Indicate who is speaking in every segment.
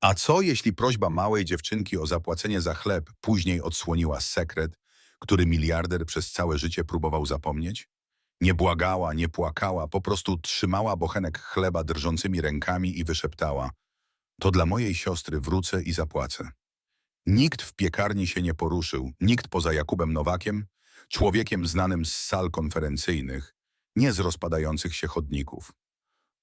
Speaker 1: A co, jeśli prośba małej dziewczynki o zapłacenie za chleb później odsłoniła sekret, który miliarder przez całe życie próbował zapomnieć? Nie błagała, nie płakała, po prostu trzymała bochenek chleba drżącymi rękami i wyszeptała to dla mojej siostry wrócę i zapłacę. Nikt w piekarni się nie poruszył, nikt poza Jakubem Nowakiem, człowiekiem znanym z sal konferencyjnych, nie z rozpadających się chodników.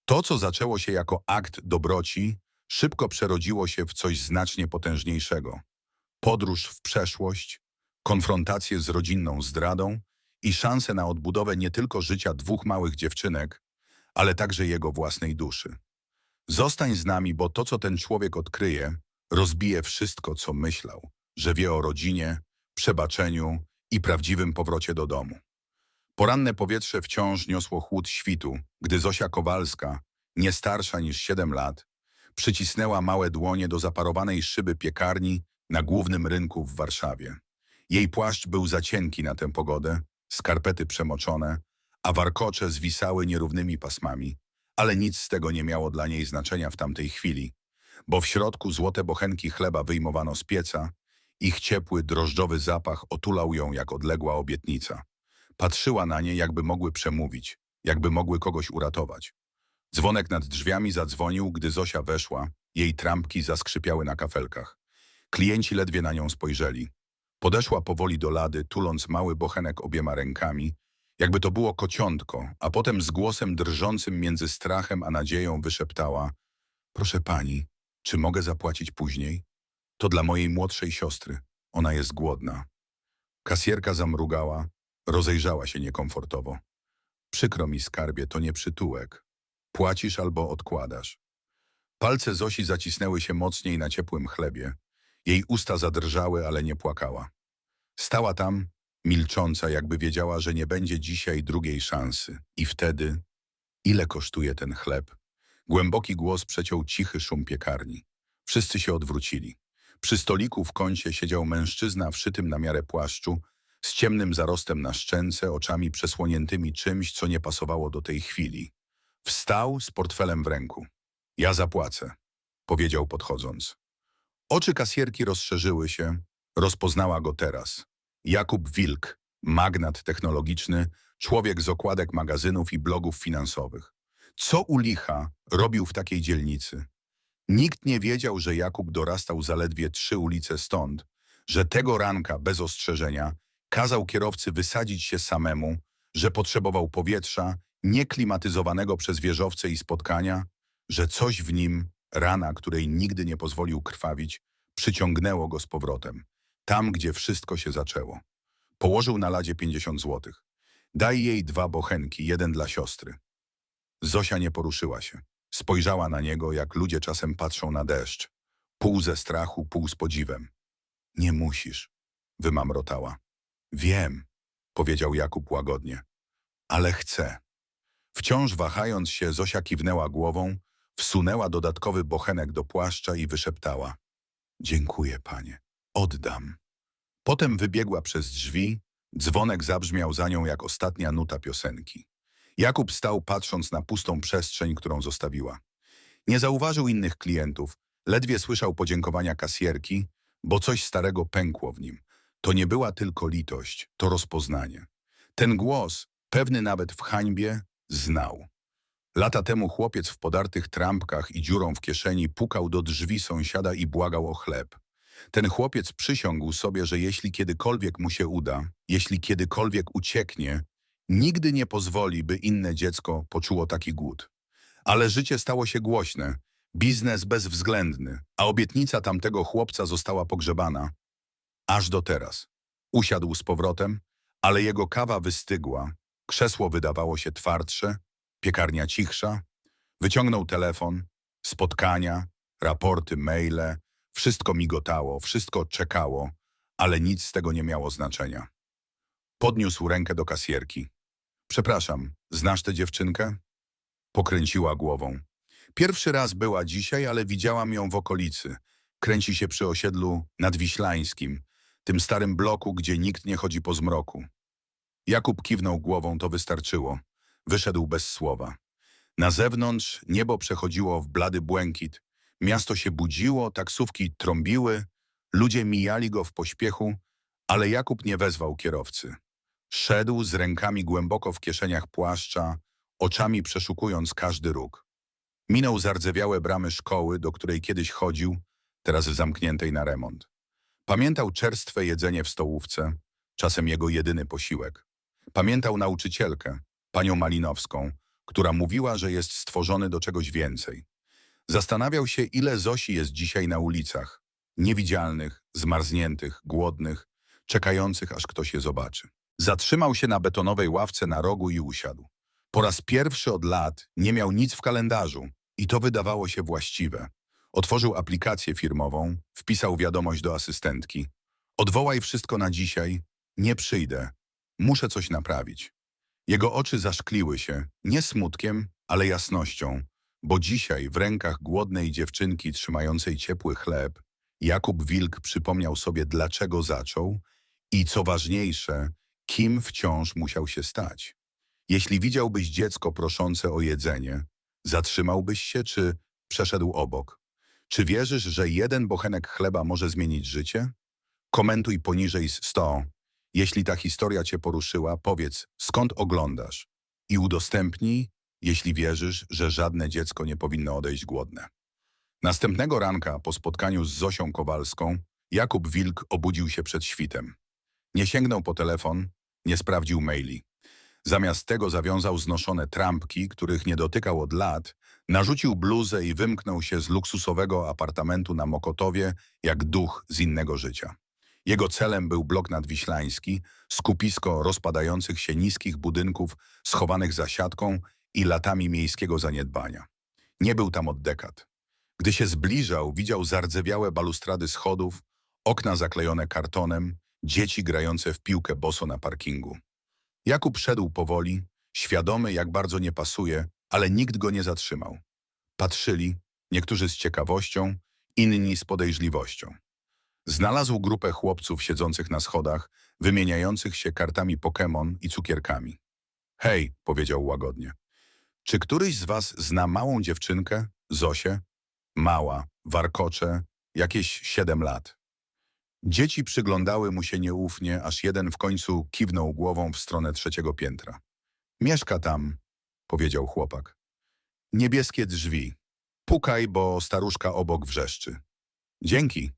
Speaker 1: To, co zaczęło się jako akt dobroci, szybko przerodziło się w coś znacznie potężniejszego. Podróż w przeszłość, konfrontację z rodzinną zdradą i szansę na odbudowę nie tylko życia dwóch małych dziewczynek, ale także jego własnej duszy. Zostań z nami, bo to, co ten człowiek odkryje, rozbije wszystko, co myślał, że wie o rodzinie, przebaczeniu i prawdziwym powrocie do domu. Poranne powietrze wciąż niosło chłód świtu, gdy Zosia Kowalska, nie starsza niż 7 lat, przycisnęła małe dłonie do zaparowanej szyby piekarni na głównym rynku w Warszawie. Jej płaszcz był za cienki na tę pogodę, skarpety przemoczone, a warkocze zwisały nierównymi pasmami, ale nic z tego nie miało dla niej znaczenia w tamtej chwili, bo w środku złote bochenki chleba wyjmowano z pieca, ich ciepły, drożdżowy zapach otulał ją jak odległa obietnica. Patrzyła na nie, jakby mogły przemówić, jakby mogły kogoś uratować. Dzwonek nad drzwiami zadzwonił, gdy Zosia weszła, jej trampki zaskrzypiały na kafelkach. Klienci ledwie na nią spojrzeli. Podeszła powoli do lady, tuląc mały bochenek obiema rękami, jakby to było kociątko, a potem z głosem drżącym między strachem a nadzieją wyszeptała Proszę pani, czy mogę zapłacić później? To dla mojej młodszej siostry. Ona jest głodna. Kasjerka zamrugała, rozejrzała się niekomfortowo. Przykro mi, skarbie, to nie przytułek. Płacisz albo odkładasz. Palce Zosi zacisnęły się mocniej na ciepłym chlebie. Jej usta zadrżały, ale nie płakała. Stała tam, milcząca, jakby wiedziała, że nie będzie dzisiaj drugiej szansy. I wtedy, ile kosztuje ten chleb? Głęboki głos przeciął cichy szum piekarni. Wszyscy się odwrócili. Przy stoliku w kącie siedział mężczyzna w szytym na miarę płaszczu, z ciemnym zarostem na szczęce, oczami przesłoniętymi czymś, co nie pasowało do tej chwili. Wstał z portfelem w ręku. Ja zapłacę, powiedział podchodząc. Oczy kasjerki rozszerzyły się, rozpoznała go teraz. Jakub Wilk, magnat technologiczny, człowiek z okładek magazynów i blogów finansowych. Co u licha robił w takiej dzielnicy? Nikt nie wiedział, że Jakub dorastał zaledwie trzy ulice stąd, że tego ranka bez ostrzeżenia kazał kierowcy wysadzić się samemu, że potrzebował powietrza, nieklimatyzowanego przez wieżowce i spotkania, że coś w nim, rana, której nigdy nie pozwolił krwawić, przyciągnęło go z powrotem, tam, gdzie wszystko się zaczęło. Położył na ladzie 50 złotych. Daj jej dwa bochenki, jeden dla siostry. Zosia nie poruszyła się. Spojrzała na niego, jak ludzie czasem patrzą na deszcz. Pół ze strachu, pół z podziwem. Nie musisz, wymamrotała. Wiem, powiedział Jakub łagodnie. Ale chcę. Wciąż wahając się, Zosia kiwnęła głową, wsunęła dodatkowy bochenek do płaszcza i wyszeptała. Dziękuję, panie. Oddam. Potem wybiegła przez drzwi, dzwonek zabrzmiał za nią jak ostatnia nuta piosenki. Jakub stał patrząc na pustą przestrzeń, którą zostawiła. Nie zauważył innych klientów, ledwie słyszał podziękowania kasjerki, bo coś starego pękło w nim. To nie była tylko litość, to rozpoznanie. Ten głos, pewny nawet w hańbie, znał. Lata temu chłopiec w podartych trampkach i dziurą w kieszeni pukał do drzwi sąsiada i błagał o chleb. Ten chłopiec przysiągł sobie, że jeśli kiedykolwiek mu się uda, jeśli kiedykolwiek ucieknie, nigdy nie pozwoli, by inne dziecko poczuło taki głód. Ale życie stało się głośne, biznes bezwzględny, a obietnica tamtego chłopca została pogrzebana. Aż do teraz. Usiadł z powrotem, ale jego kawa wystygła, krzesło wydawało się twardsze, piekarnia cichsza. Wyciągnął telefon, spotkania, raporty, maile, wszystko migotało, wszystko czekało, ale nic z tego nie miało znaczenia. Podniósł rękę do kasjerki. Przepraszam, znasz tę dziewczynkę? Pokręciła głową. Pierwszy raz była dzisiaj, ale widziałam ją w okolicy. Kręci się przy osiedlu nadwiślańskim, tym starym bloku, gdzie nikt nie chodzi po zmroku. Jakub kiwnął głową, to wystarczyło. Wyszedł bez słowa. Na zewnątrz niebo przechodziło w blady błękit, Miasto się budziło, taksówki trąbiły, ludzie mijali go w pośpiechu, ale Jakub nie wezwał kierowcy. Szedł z rękami głęboko w kieszeniach płaszcza, oczami przeszukując każdy róg. Minął zardzewiałe bramy szkoły, do której kiedyś chodził, teraz zamkniętej na remont. Pamiętał czerstwe jedzenie w stołówce, czasem jego jedyny posiłek. Pamiętał nauczycielkę, panią Malinowską, która mówiła, że jest stworzony do czegoś więcej. Zastanawiał się, ile Zosi jest dzisiaj na ulicach. Niewidzialnych, zmarzniętych, głodnych, czekających, aż ktoś je zobaczy. Zatrzymał się na betonowej ławce na rogu i usiadł. Po raz pierwszy od lat nie miał nic w kalendarzu i to wydawało się właściwe. Otworzył aplikację firmową, wpisał wiadomość do asystentki. Odwołaj wszystko na dzisiaj, nie przyjdę, muszę coś naprawić. Jego oczy zaszkliły się, nie smutkiem, ale jasnością, bo dzisiaj w rękach głodnej dziewczynki trzymającej ciepły chleb Jakub Wilk przypomniał sobie, dlaczego zaczął i, co ważniejsze, kim wciąż musiał się stać. Jeśli widziałbyś dziecko proszące o jedzenie, zatrzymałbyś się czy przeszedł obok? Czy wierzysz, że jeden bochenek chleba może zmienić życie? Komentuj poniżej 100. Jeśli ta historia cię poruszyła, powiedz, skąd oglądasz i udostępnij, jeśli wierzysz, że żadne dziecko nie powinno odejść głodne. Następnego ranka, po spotkaniu z Zosią Kowalską, Jakub Wilk obudził się przed świtem. Nie sięgnął po telefon, nie sprawdził maili. Zamiast tego zawiązał znoszone trampki, których nie dotykał od lat, narzucił bluzę i wymknął się z luksusowego apartamentu na Mokotowie jak duch z innego życia. Jego celem był blok nadwiślański, skupisko rozpadających się niskich budynków schowanych za siatką i latami miejskiego zaniedbania. Nie był tam od dekad. Gdy się zbliżał, widział zardzewiałe balustrady schodów, okna zaklejone kartonem, dzieci grające w piłkę boso na parkingu. Jakub szedł powoli, świadomy jak bardzo nie pasuje, ale nikt go nie zatrzymał. Patrzyli, niektórzy z ciekawością, inni z podejrzliwością. Znalazł grupę chłopców siedzących na schodach, wymieniających się kartami Pokémon i cukierkami. Hej, powiedział łagodnie. Czy któryś z was zna małą dziewczynkę, Zosię? Mała, warkocze, jakieś siedem lat. Dzieci przyglądały mu się nieufnie, aż jeden w końcu kiwnął głową w stronę trzeciego piętra. Mieszka tam, powiedział chłopak. Niebieskie drzwi. Pukaj, bo staruszka obok wrzeszczy. Dzięki,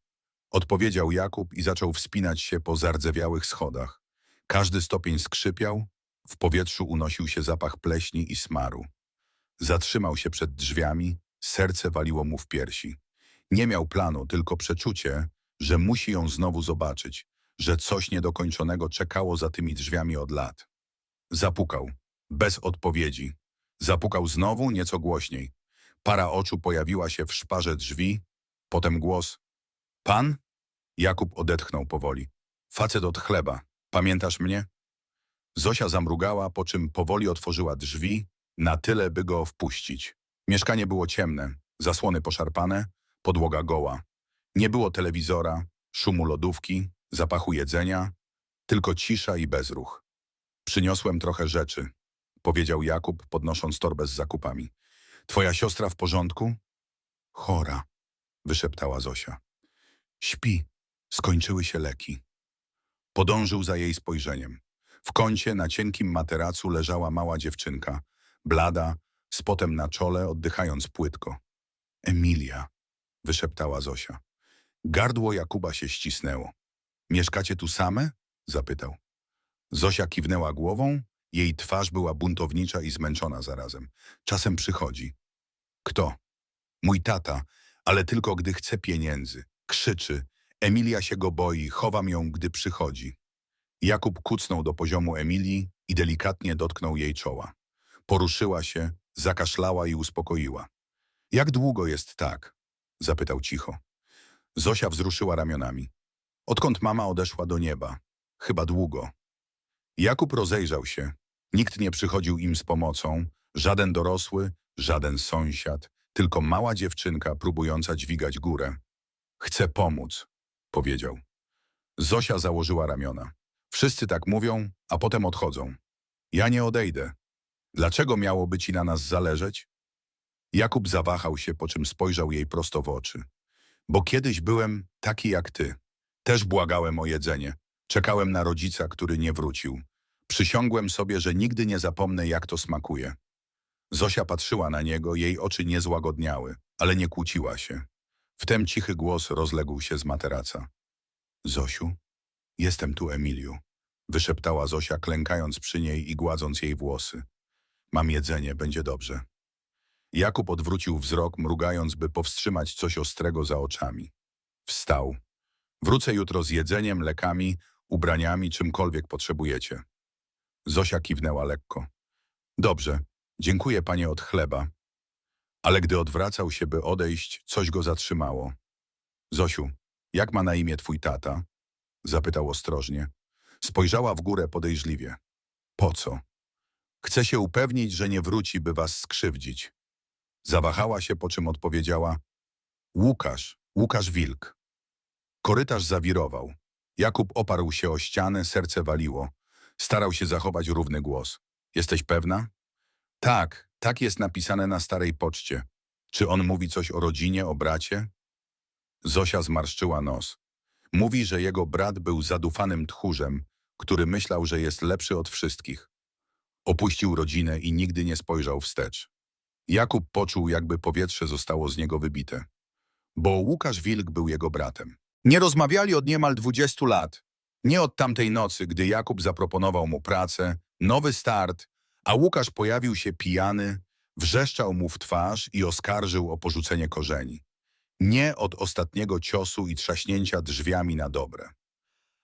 Speaker 1: odpowiedział Jakub i zaczął wspinać się po zardzewiałych schodach. Każdy stopień skrzypiał, w powietrzu unosił się zapach pleśni i smaru. Zatrzymał się przed drzwiami, serce waliło mu w piersi. Nie miał planu, tylko przeczucie, że musi ją znowu zobaczyć, że coś niedokończonego czekało za tymi drzwiami od lat. Zapukał, bez odpowiedzi. Zapukał znowu, nieco głośniej. Para oczu pojawiła się w szparze drzwi, potem głos. Pan? Jakub odetchnął powoli. Facet od chleba. Pamiętasz mnie? Zosia zamrugała, po czym powoli otworzyła drzwi, na tyle, by go wpuścić. Mieszkanie było ciemne, zasłony poszarpane, podłoga goła. Nie było telewizora, szumu lodówki, zapachu jedzenia, tylko cisza i bezruch. Przyniosłem trochę rzeczy, powiedział Jakub, podnosząc torbę z zakupami. Twoja siostra w porządku? Chora, wyszeptała Zosia. Śpi, skończyły się leki. Podążył za jej spojrzeniem. W kącie na cienkim materacu leżała mała dziewczynka, blada, z potem na czole, oddychając płytko. Emilia, wyszeptała Zosia. Gardło Jakuba się ścisnęło. Mieszkacie tu same? zapytał. Zosia kiwnęła głową, jej twarz była buntownicza i zmęczona zarazem. Czasem przychodzi. Kto? Mój tata, ale tylko gdy chce pieniędzy. Krzyczy. Emilia się go boi, chowam ją, gdy przychodzi. Jakub kucnął do poziomu Emilii i delikatnie dotknął jej czoła. Poruszyła się, zakaszlała i uspokoiła. Jak długo jest tak? zapytał cicho. Zosia wzruszyła ramionami. Odkąd mama odeszła do nieba? Chyba długo. Jakub rozejrzał się. Nikt nie przychodził im z pomocą, żaden dorosły, żaden sąsiad, tylko mała dziewczynka próbująca dźwigać górę. Chcę pomóc, powiedział. Zosia założyła ramiona. Wszyscy tak mówią, a potem odchodzą. Ja nie odejdę. Dlaczego miałoby ci na nas zależeć? Jakub zawahał się, po czym spojrzał jej prosto w oczy. Bo kiedyś byłem taki jak ty. Też błagałem o jedzenie. Czekałem na rodzica, który nie wrócił. Przysiągłem sobie, że nigdy nie zapomnę, jak to smakuje. Zosia patrzyła na niego, jej oczy nie złagodniały, ale nie kłóciła się. Wtem cichy głos rozległ się z materaca. Zosiu, jestem tu, Emiliu, wyszeptała Zosia, klękając przy niej i gładząc jej włosy. Mam jedzenie, będzie dobrze. Jakub odwrócił wzrok, mrugając, by powstrzymać coś ostrego za oczami. Wstał. Wrócę jutro z jedzeniem, lekami, ubraniami, czymkolwiek potrzebujecie. Zosia kiwnęła lekko. Dobrze, dziękuję panie od chleba. Ale gdy odwracał się, by odejść, coś go zatrzymało. Zosiu, jak ma na imię twój tata? Zapytał ostrożnie. Spojrzała w górę podejrzliwie. Po co? Chcę się upewnić, że nie wróci, by was skrzywdzić. Zawahała się, po czym odpowiedziała. Łukasz, Łukasz Wilk. Korytarz zawirował. Jakub oparł się o ścianę, serce waliło. Starał się zachować równy głos. Jesteś pewna? Tak, tak jest napisane na starej poczcie. Czy on mówi coś o rodzinie, o bracie? Zosia zmarszczyła nos. Mówi, że jego brat był zadufanym tchórzem, który myślał, że jest lepszy od wszystkich. Opuścił rodzinę i nigdy nie spojrzał wstecz. Jakub poczuł, jakby powietrze zostało z niego wybite. Bo Łukasz Wilk był jego bratem. Nie rozmawiali od niemal dwudziestu lat. Nie od tamtej nocy, gdy Jakub zaproponował mu pracę, nowy start, a Łukasz pojawił się pijany, wrzeszczał mu w twarz i oskarżył o porzucenie korzeni. Nie od ostatniego ciosu i trzaśnięcia drzwiami na dobre.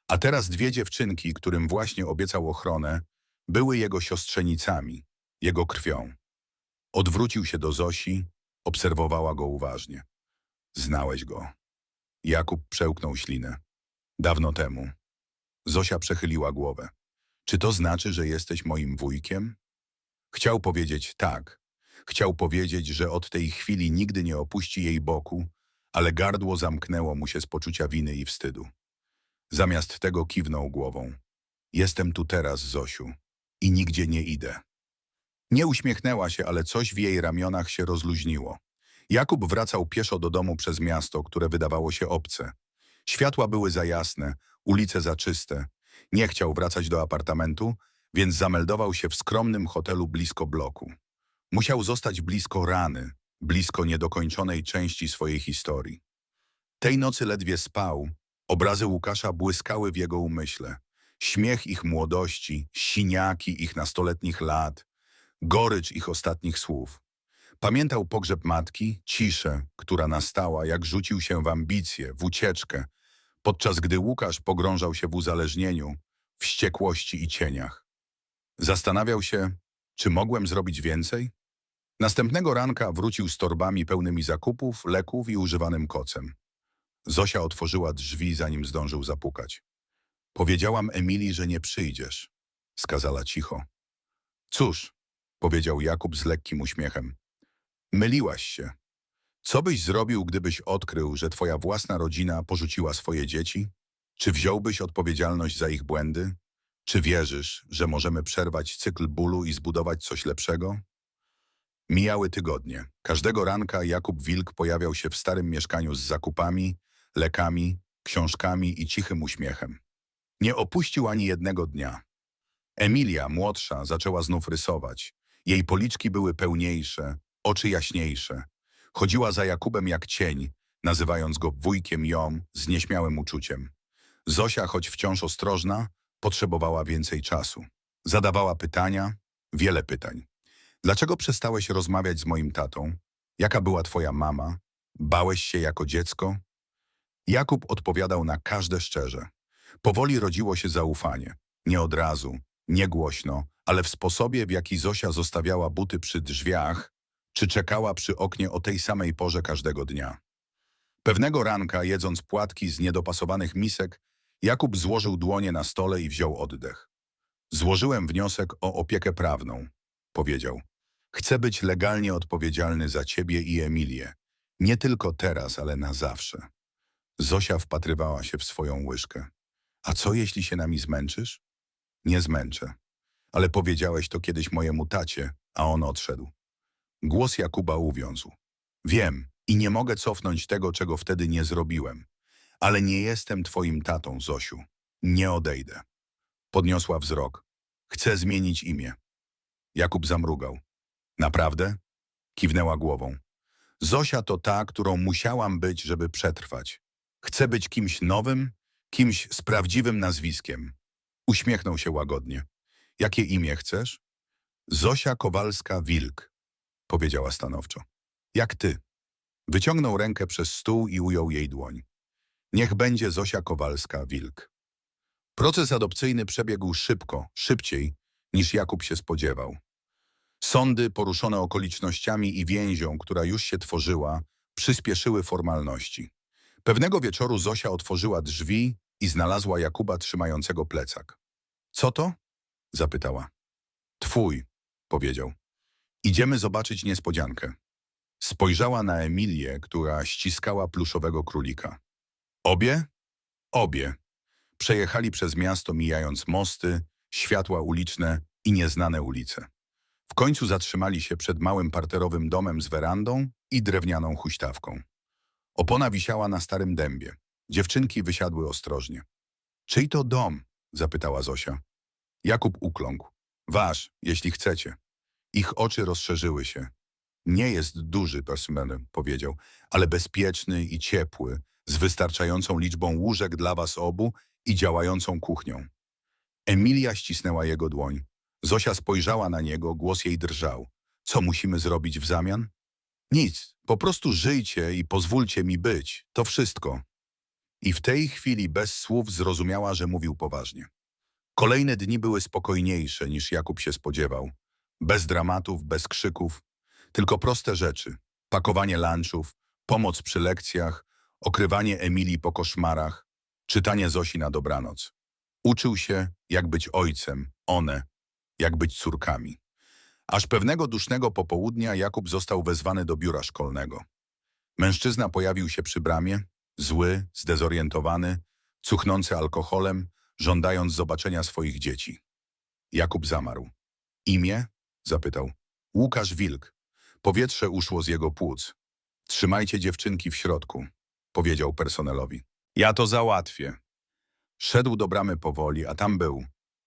Speaker 1: A teraz dwie dziewczynki, którym właśnie obiecał ochronę, były jego siostrzenicami, jego krwią. Odwrócił się do Zosi, obserwowała go uważnie. Znałeś go. Jakub przełknął ślinę. Dawno temu. Zosia przechyliła głowę. Czy to znaczy, że jesteś moim wujkiem? Chciał powiedzieć tak. Chciał powiedzieć, że od tej chwili nigdy nie opuści jej boku, ale gardło zamknęło mu się z poczucia winy i wstydu. Zamiast tego kiwnął głową. Jestem tu teraz, Zosiu, i nigdzie nie idę. Nie uśmiechnęła się, ale coś w jej ramionach się rozluźniło. Jakub wracał pieszo do domu przez miasto, które wydawało się obce. Światła były za jasne, ulice za czyste. Nie chciał wracać do apartamentu, więc zameldował się w skromnym hotelu blisko bloku. Musiał zostać blisko rany, blisko niedokończonej części swojej historii. Tej nocy ledwie spał, obrazy Łukasza błyskały w jego umyśle. Śmiech ich młodości, siniaki ich nastoletnich lat, gorycz ich ostatnich słów. Pamiętał pogrzeb matki, ciszę, która nastała, jak rzucił się w ambicje, w ucieczkę, podczas gdy Łukasz pogrążał się w uzależnieniu, wściekłości i cieniach. Zastanawiał się, czy mogłem zrobić więcej? Następnego ranka wrócił z torbami pełnymi zakupów, leków i używanym kocem. Zosia otworzyła drzwi, zanim zdążył zapukać. Powiedziałam Emilii, że nie przyjdziesz, skazała cicho. Cóż, powiedział Jakub z lekkim uśmiechem. Myliłaś się. Co byś zrobił, gdybyś odkrył, że twoja własna rodzina porzuciła swoje dzieci? Czy wziąłbyś odpowiedzialność za ich błędy? Czy wierzysz, że możemy przerwać cykl bólu i zbudować coś lepszego? Mijały tygodnie. Każdego ranka Jakub Wilk pojawiał się w starym mieszkaniu z zakupami, lekami, książkami i cichym uśmiechem. Nie opuścił ani jednego dnia. Emilia, młodsza, zaczęła znów rysować. Jej policzki były pełniejsze, oczy jaśniejsze. Chodziła za Jakubem jak cień, nazywając go wujkiem ją z nieśmiałym uczuciem. Zosia, choć wciąż ostrożna, potrzebowała więcej czasu. Zadawała pytania, wiele pytań. Dlaczego przestałeś rozmawiać z moim tatą? Jaka była twoja mama? Bałeś się jako dziecko? Jakub odpowiadał na każde szczerze. Powoli rodziło się zaufanie. Nie od razu, nie głośno, ale w sposobie, w jaki Zosia zostawiała buty przy drzwiach, czy czekała przy oknie o tej samej porze każdego dnia. Pewnego ranka, jedząc płatki z niedopasowanych misek, Jakub złożył dłonie na stole i wziął oddech. Złożyłem wniosek o opiekę prawną, powiedział. Chcę być legalnie odpowiedzialny za ciebie i Emilię. Nie tylko teraz, ale na zawsze. Zosia wpatrywała się w swoją łyżkę. A co, jeśli się nami zmęczysz? Nie zmęczę. Ale powiedziałeś to kiedyś mojemu tacie, a on odszedł. Głos Jakuba uwiązł. Wiem i nie mogę cofnąć tego, czego wtedy nie zrobiłem. Ale nie jestem twoim tatą, Zosiu. Nie odejdę. Podniosła wzrok. Chcę zmienić imię. Jakub zamrugał. Naprawdę? Kiwnęła głową. Zosia to ta, którą musiałam być, żeby przetrwać. Chcę być kimś nowym, kimś z prawdziwym nazwiskiem. Uśmiechnął się łagodnie. Jakie imię chcesz? Zosia Kowalska-Wilk, powiedziała stanowczo. Jak ty. Wyciągnął rękę przez stół i ujął jej dłoń. Niech będzie Zosia Kowalska-Wilk. Proces adopcyjny przebiegł szybko, szybciej, niż Jakub się spodziewał. Sądy poruszone okolicznościami i więzią, która już się tworzyła, przyspieszyły formalności. Pewnego wieczoru Zosia otworzyła drzwi i znalazła Jakuba trzymającego plecak. Co to? zapytała. Twój, powiedział. Idziemy zobaczyć niespodziankę. Spojrzała na Emilię, która ściskała pluszowego królika. Obie? Obie. Przejechali przez miasto, mijając mosty, światła uliczne i nieznane ulice. W końcu zatrzymali się przed małym parterowym domem z werandą i drewnianą huśtawką. Opona wisiała na starym dębie. Dziewczynki wysiadły ostrożnie. Czyj to dom? zapytała Zosia. Jakub ukląkł. Wasz, jeśli chcecie. Ich oczy rozszerzyły się. Nie jest duży, Persimmon powiedział, ale bezpieczny i ciepły, z wystarczającą liczbą łóżek dla was obu i działającą kuchnią. Emilia ścisnęła jego dłoń. Zosia spojrzała na niego, głos jej drżał. Co musimy zrobić w zamian? Nic, po prostu żyjcie i pozwólcie mi być. To wszystko. I w tej chwili bez słów zrozumiała, że mówił poważnie. Kolejne dni były spokojniejsze niż Jakub się spodziewał. Bez dramatów, bez krzyków, tylko proste rzeczy. Pakowanie lunchów, pomoc przy lekcjach, okrywanie Emilii po koszmarach, czytanie Zosi na dobranoc. Uczył się, jak być ojcem, one, jak być córkami. Aż pewnego dusznego popołudnia Jakub został wezwany do biura szkolnego. Mężczyzna pojawił się przy bramie, zły, zdezorientowany, cuchnący alkoholem, żądając zobaczenia swoich dzieci. Jakub zamarł. Imię? zapytał. Łukasz Wilk. Powietrze uszło z jego płuc. Trzymajcie dziewczynki w środku, powiedział personelowi. Ja to załatwię. Szedł do bramy powoli, a tam był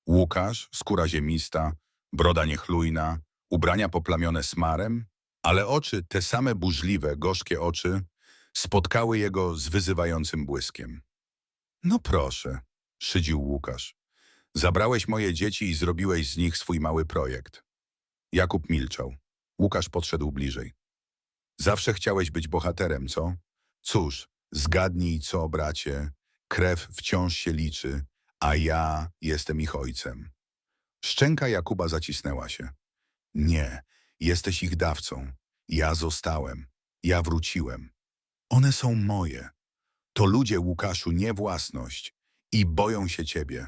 Speaker 1: Łukasz, skóra ziemista, broda niechlujna, ubrania poplamione smarem, ale oczy, te same burzliwe, gorzkie oczy, spotkały jego z wyzywającym błyskiem. No proszę, szydził Łukasz. Zabrałeś moje dzieci i zrobiłeś z nich swój mały projekt. Jakub milczał. Łukasz podszedł bliżej. Zawsze chciałeś być bohaterem, co? Cóż, zgadnij co, bracie. Krew wciąż się liczy, a ja jestem ich ojcem. Szczęka Jakuba zacisnęła się. Nie, jesteś ich dawcą. Ja zostałem. Ja wróciłem. One są moje. To ludzie, Łukaszu, nie własność. I boją się ciebie.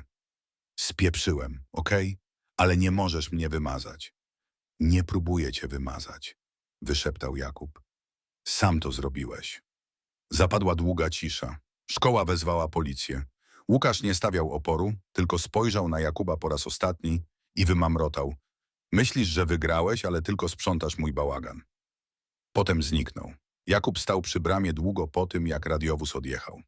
Speaker 1: Spieprzyłem, okej? Ale nie możesz mnie wymazać. Nie próbuję cię wymazać, wyszeptał Jakub. Sam to zrobiłeś. Zapadła długa cisza. Szkoła wezwała policję. Łukasz nie stawiał oporu, tylko spojrzał na Jakuba po raz ostatni i wymamrotał. Myślisz, że wygrałeś, ale tylko sprzątasz mój bałagan. Potem zniknął. Jakub stał przy bramie długo po tym, jak radiowóz odjechał.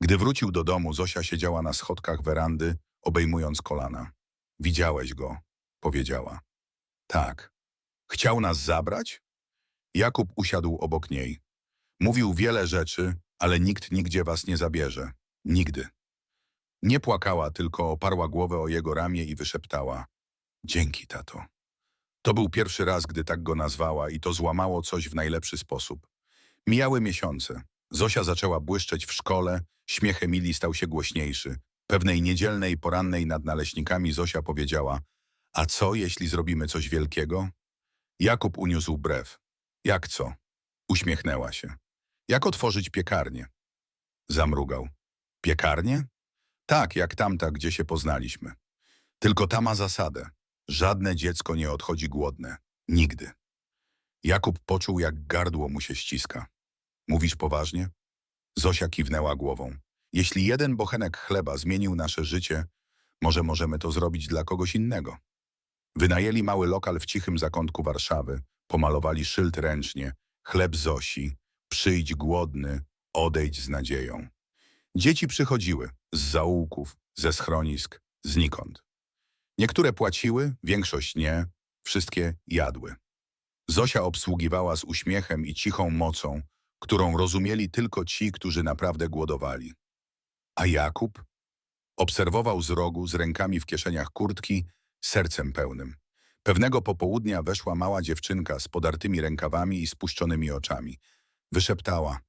Speaker 1: Gdy wrócił do domu, Zosia siedziała na schodkach werandy, obejmując kolana. Widziałeś go, powiedziała. Tak. Chciał nas zabrać? Jakub usiadł obok niej. Mówił wiele rzeczy, ale nikt nigdzie was nie zabierze. Nigdy. Nie płakała, tylko oparła głowę o jego ramię i wyszeptała. Dzięki, tato. To był pierwszy raz, gdy tak go nazwała i to złamało coś w najlepszy sposób. Mijały miesiące. Zosia zaczęła błyszczeć w szkole, śmiech Emilii stał się głośniejszy. Pewnej niedzielnej porannej nad naleśnikami Zosia powiedziała A co, jeśli zrobimy coś wielkiego? Jakub uniósł brew. Jak co? Uśmiechnęła się. Jak otworzyć piekarnię? Zamrugał. Piekarnię? Tak, jak tamta, gdzie się poznaliśmy. Tylko ta ma zasadę. Żadne dziecko nie odchodzi głodne. Nigdy. Jakub poczuł, jak gardło mu się ściska. Mówisz poważnie? Zosia kiwnęła głową. Jeśli jeden bochenek chleba zmienił nasze życie, może możemy to zrobić dla kogoś innego. Wynajęli mały lokal w cichym zakątku Warszawy, pomalowali szyld ręcznie, chleb Zosi, przyjdź głodny, odejdź z nadzieją. Dzieci przychodziły z zaułków, ze schronisk, znikąd. Niektóre płaciły, większość nie, wszystkie jadły. Zosia obsługiwała z uśmiechem i cichą mocą, którą rozumieli tylko ci, którzy naprawdę głodowali. A Jakub obserwował z rogu, z rękami w kieszeniach kurtki, sercem pełnym. Pewnego popołudnia weszła mała dziewczynka z podartymi rękawami i spuszczonymi oczami. Wyszeptała,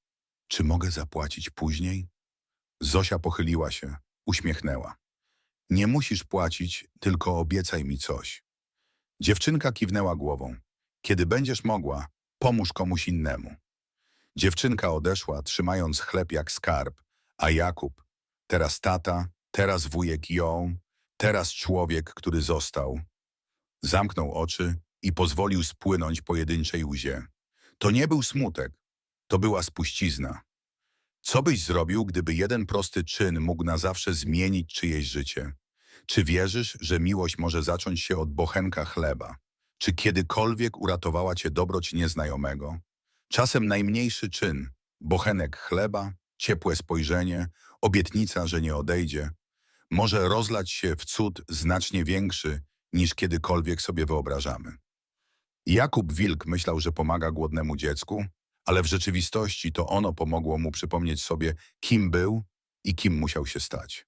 Speaker 1: czy mogę zapłacić później? Zosia pochyliła się, uśmiechnęła. Nie musisz płacić, tylko obiecaj mi coś. Dziewczynka kiwnęła głową. Kiedy będziesz mogła, pomóż komuś innemu. Dziewczynka odeszła, trzymając chleb jak skarb, a Jakub, teraz tata, teraz wujek ją, teraz człowiek, który został, zamknął oczy i pozwolił spłynąć pojedynczej łzie. To nie był smutek, to była spuścizna. Co byś zrobił, gdyby jeden prosty czyn mógł na zawsze zmienić czyjeś życie? Czy wierzysz, że miłość może zacząć się od bochenka chleba? Czy kiedykolwiek uratowała cię dobroć nieznajomego? Czasem najmniejszy czyn, bochenek chleba, ciepłe spojrzenie, obietnica, że nie odejdzie, może rozlać się w cud znacznie większy niż kiedykolwiek sobie wyobrażamy. Jakub Wilk myślał, że pomaga głodnemu dziecku, ale w rzeczywistości to ono pomogło mu przypomnieć sobie, kim był i kim musiał się stać.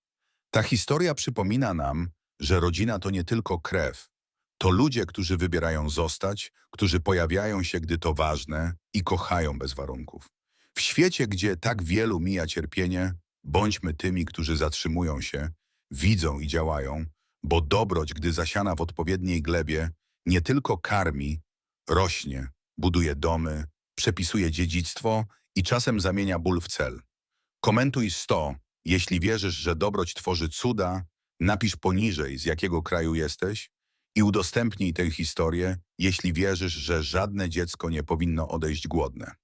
Speaker 1: Ta historia przypomina nam, że rodzina to nie tylko krew, to ludzie, którzy wybierają zostać, którzy pojawiają się, gdy to ważne i kochają bez warunków. W świecie, gdzie tak wielu mija cierpienie, bądźmy tymi, którzy zatrzymują się, widzą i działają, bo dobroć, gdy zasiana w odpowiedniej glebie, nie tylko karmi, rośnie, buduje domy, przepisuje dziedzictwo i czasem zamienia ból w cel. Komentuj 100, jeśli wierzysz, że dobroć tworzy cuda, napisz poniżej, z jakiego kraju jesteś i udostępnij tę historię, jeśli wierzysz, że żadne dziecko nie powinno odejść głodne.